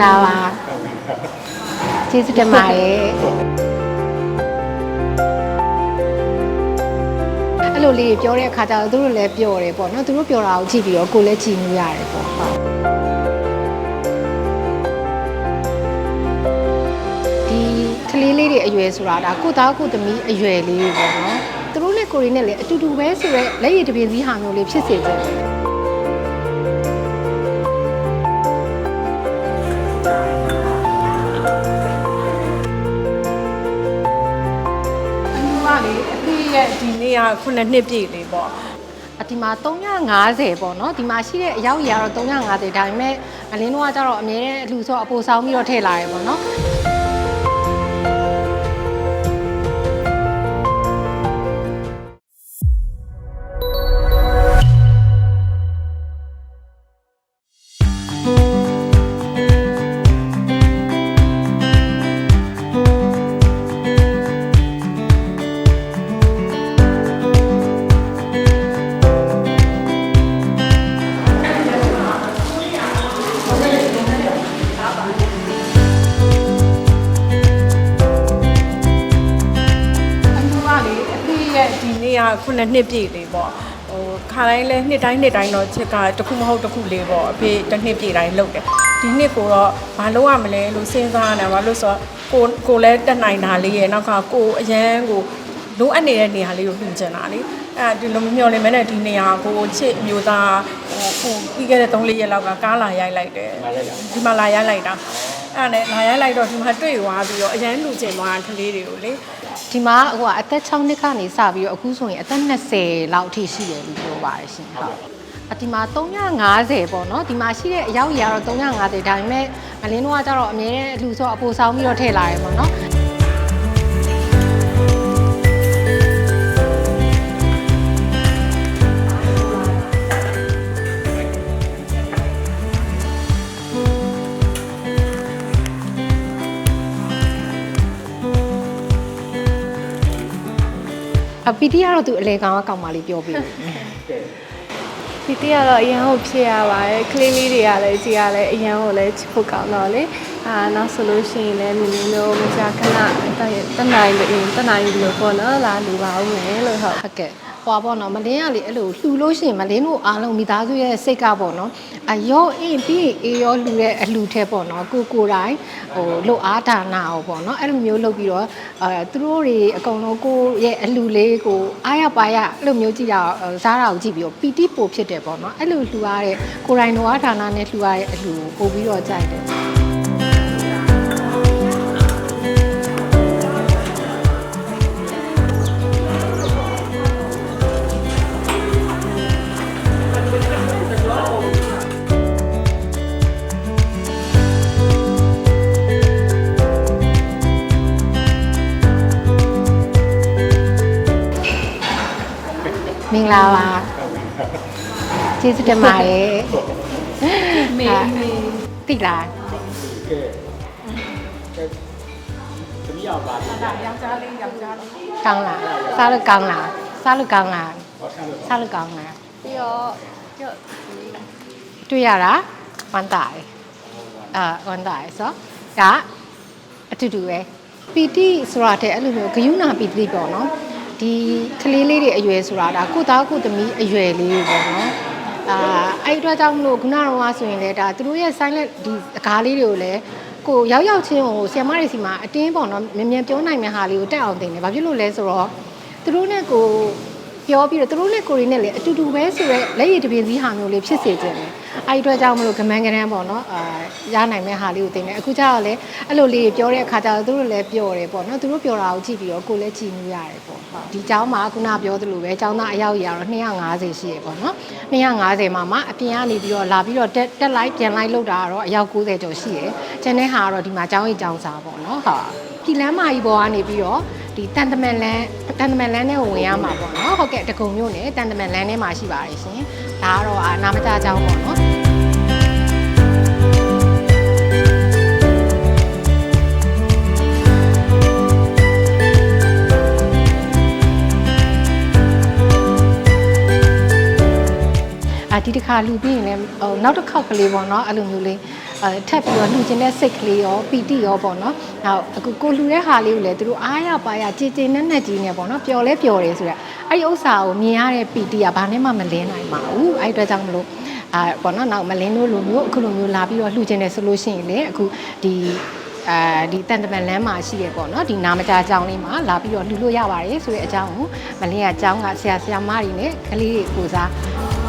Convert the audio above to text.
င်္ဂလာပါကျေးဇူးတင်ပါတယ်အဲ့လိုလေးပြောတဲ့အခါကျတော့သူတို့လည်းပြောတယ်ပေါ့နော်သူတို့ပြောတာကိုကြည့်ပြီးတော့ကိုယ်လည်းကြည်နူးရတယ်ပေါ့ဟုတ်ဒီကလေးလေးတွေအရွယ်ဆိုတာဒါကိုသားကိုသမီးအရွယ်လေးတွေပေါ့နော်သူတို့နဲ့ကိုရီနဲ့လည်းအတူတူပဲဆိုတော့လက်ရည်တစ်ပြင်းစည်းဟာမျိုးလေးဖြစ်စေချင်တယ် နေ့ကခုနှစ်နှစ်ပြည့်လေးပေါ့အဒီမှာ350ပေါ့နော်ဒီမှာရှိတဲ့အရောက်ကြီးကတော့350ဒါပေမဲ့အလင်းတို့ကကျတော့အမြဲတမ်းအလှဆိုအပိုဆောင်ပြီးတော့ထည့်လာတယ်ပေါ့နော် 9နှစ်ပြည့်လေးပေါ့ဟိုခါတိုင်းလဲနှစ်တိုင်းနှစ်တိုင်းတော့ချက်ကတစ်ခုမဟုတ်တစ်ခုလေးပေါ့အဖေတစ်နှစ်ပြည့်တိုင်းလုပ်တယ်ဒီနှစ်ကိုတော့မလုပ်ရမလဲလို့စဉ်းစားနေပါလို့ဆိုတော့ကိုကိုလဲတက်နိုင်တာလေးရဲ့နောက်ကကိုအရန်ကိုလိုအပ်နေတဲ့နေရာလေးကိုပြင်ချင်တာလေအဲဒီလိုမမျှော်လင့်မဲနဲ့ဒီနေရာကိုချစ်မျိုးသားဟိုပြီးခဲ့တဲ့3-4ရက်လောက်ကကားလာရိုက်လိုက်တယ်ဒီမှာလာရိုက်လိုက်တာ အဲ့ဒါနဲ့လာရိုက်လိုက်တော့ဒီမှာတွေ့သွားပြီးတော့အရန်လူကျင်သွားကလေးတွေကိုလေဒီမှာဟိုကအသက်6နှစ်ကနေစပြီးတော့အခုဆိုရင်အသက်20လောက်အထိရှိတယ်လို့ပြောပါတယ်ရှင်ဟုတ်အဒီမှာ350ပေါ့နော်ဒီမှာရှိတဲ့အရောက်ကြီးကတော့350ဒါပေမဲ့အလင်းတို့ကကျတော့အမြဲတမ်းအလှဆိုအပိုဆောင်ပြီးတော့ထည့်လာတယ်ပေါ့နော် အပီတီကတော့သူအလေကောင်ကကောင်မလေးပြောပြီးတယ်ဒီတိကတော့အရန်ကိုဖြစ်ရပါတယ်ကလေးလေးတွေကလည်းကြည်ရလဲအရန်ကိုလည်းချစ်ဖို့ကောင်းတော့လေအာနောက်ဆိုလို့ရှိရင်လည်းမိမိတို့မကြာခဏတနိုင်ရင်တနိုင်လို့ပေါ့နော်လာလူပါဦးမယ်လို့ဟုတ်ဟုတ်ကဲ့ ဟွာပေါ့နော်မလင်းကလေအဲ့လိုလှူလို့ရှိရင်မလင်းတို့အားလုံးမိသားစုရဲ့စိတ်ကပေါ့နော်အရောအင်းပြီးရင်အေးရောလှူတဲ့အလှူထဲပေါ့နော်ကိုကိုယ်တိုင်းဟိုလှုပ်အားဒါနာအောင်ပေါ့နော်အဲ့လိုမျိုးလုပ်ပြီးတော့အဲသူတို့တွေအကုန်လုံးကိုယ့်ရဲ့အလှူလေးကိုအားရပါရအဲ့လိုမျိုးကြည့်ရအောင်စားတာကိုကြည့်ပြီးတော့ပီတိပိုဖြစ်တယ်ပေါ့နော်အဲ့လိုလှူရတဲ့ကိုယ်တိုင်တော့အားဒါနာနဲ့လှူရတဲ့အလှူကိုပို့ပြီးတော့ကြိုက်တယ် င်္ဂလာပါကျေးဇူးတင်ပါတယ်မေမေတိလားကဲကဲသမီးအောင်ပါပြီယောက်ျားလေးယောက်ျားလေးကောင်းလားစားလို့ကောင်းလားစားလို့ကောင်းလားဟောဆန်းလို့စားလို့ကောင်းလားပြီးတော့ကျော့တွေ့ရတာဝမ်းသာတယ်အာဝမ်းသာတယ်ဆိုတော့ဒါအတူတူပဲပီတိဆိုတာတဲ့အဲ့လိုမျိုးဂယုဏပီတိပေါ့နော် ဒီကလေးလေးတွေအရွယ်ဆိုတာဒါကိုသားကိုသမီးအရွယ်လေးတွေပေါ့နော်အာအဲ့ဒီအတွက်ကြောင့်မလို့ခုနကတော့ဆိုရင်လေဒါသူတို့ရဲ့ silent ဒီအကားလေးတွေကိုလည်းကိုရောက်ရောက်ချင်းကိုဆီယမတွေစီမှာအတင်းပေါ့နော်မြန်မြန်ပြောနိုင်မယ့်ဟာလေးကိုတက်အောင်တင်တယ်။ဘာဖြစ်လို့လဲဆိုတော့သူတို့နဲ့ကို ပြောပြီးတော့သူတို့နဲ့ကိုရီနဲ့လည်းအတူတူပဲဆိုတော့လက်ရည်တစ်ပြင်းစည်းဟာမျိုးလေးဖြစ်စေချင်တယ်။အဲ့ဒီအတွက်ကြောင့်မလို့ကမန်းကရမ်းပေါ့နော်အာရနိုင်မယ့်ဟာလေးကိုတင်တယ်။အခုကျတော့လေအဲ့လိုလေးပြောတဲ့အခါကျတော့သူတို့လည်းပြောတယ်ပေါ့နော်။သူတို့ပြောတာကိုကြည့်ပြီးတော့ကိုယ်လည်းကြည်နူးရတယ်ပေါ့။ဟုတ်ဒီเจ้าမှာခုနပြောသလိုပဲเจ้าသားအယောက်ကြီးကတော့250ရှိရပေါ့နော်။250မှာမှအပြင်ကနေပြီးတော့လာပြီးတော့တက်တက်လိုက်ပြန်လိုက်လောက်တာကတော့အယောက်90ကျော်ရှိရယ်။ကျန်တဲ့ဟာကတော့ဒီမှာเจ้าကြီးเจ้าစားပေါ့နော်။ဟုတ်။ဒီလမ်းမကြီးပေါ်ကနေပြီးတော့ ဒီတန်တမန်လန်းတန်တမန်လန်းနဲ့ဝင်ရမှာပေါ့နော်ဟုတ်ကဲ့တကုံမျိုးနဲ့တန်တမန်လန်းထဲမှာရှိပါတယ်ရှင်ဒါကတော့အာနာမကြအကြောင်းပေါ့နော် ဒီတစ်ခါလူပြီးရင်လည်းဟိုနောက်တစ်ခေါက်ကလေးပေါ့နော်အဲ့လိုမျိုးလေးအဲထပ်ပြီးတော့လှူခြင်းတဲ့စိတ်ကလေးရောပီတိရောပေါ့နော်နောက်အခုကိုလှူတဲ့ဟာလေးကိုလည်းသူတို့အားရပါရကြည်ကြည်နက်နက်ကြီးနေပေါ့နော်ပျော်လဲပျော်တယ်ဆိုတော့အဲ့ဒီဥစ္စာကိုမြင်ရတဲ့ပီတိကဘာနဲ့မှမလင်းနိုင်ပါဘူးအဲ့ဒီအတွက်ကြောင့်မလို့အာပေါ့နော်နောက်မလင်းတို့လိုမျိုးအခုလိုမျိုးလာပြီးတော့လှူခြင်းတယ်ဆိုလို့ရှိရင်လေအခုဒီအဲဒီတန်တမန်လမ်းမှာရှိရပေါ့နော်ဒီနာမကြအကြောင်းလေးမှာလာပြီးတော့လှူလို့ရပါတယ်ဆိုတဲ့အကြောင်းကိုမလင်းကအကြောင်းကဆရာဆရာမတွေနဲ့ကလေးတွေကိုစား